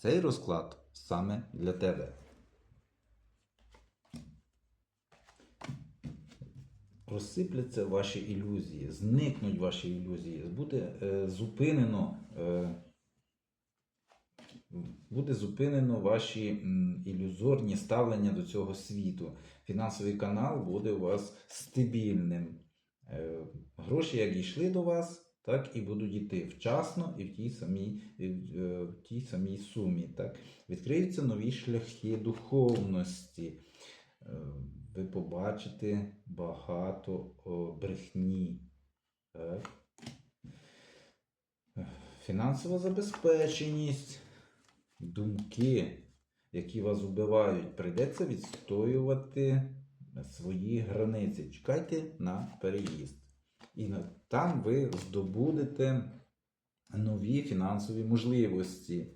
Цей розклад саме для тебе. Розсипляться ваші ілюзії, зникнуть ваші ілюзії, буде е, зупинено. Е, Буде зупинено ваші м, ілюзорні ставлення до цього світу. Фінансовий канал буде у вас стабільним. Е, Гроші як йшли до вас, так і будуть йти вчасно і в тій самій, в, е, тій самій сумі. Так? Відкриються нові шляхи духовності. Е, Ви побачите багато брехні. Так? Е, Фінансова забезпеченість, думки, які вас вбивають, прийдеться відстоювати свої границі. Чекайте на переїзд. І там ви здобудете нові фінансові можливості.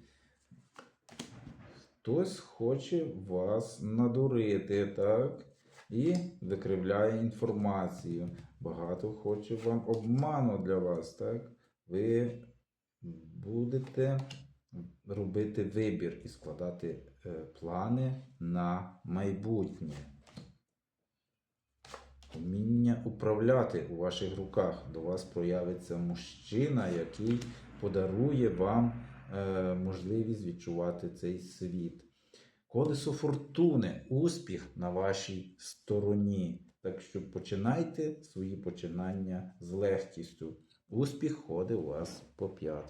Хтось хоче вас надурити, так? І викривляє інформацію. Багато хоче вам обману для вас, так? Ви будете робити вибір і складати е, плани на майбутнє. Управляти у ваших руках. До вас проявиться мужчина, який подарує вам е, можливість відчувати цей світ. Колесо фортуни, успіх на вашій стороні. Так що починайте свої починання з легкістю. Успіх ходить у вас по п'ятам.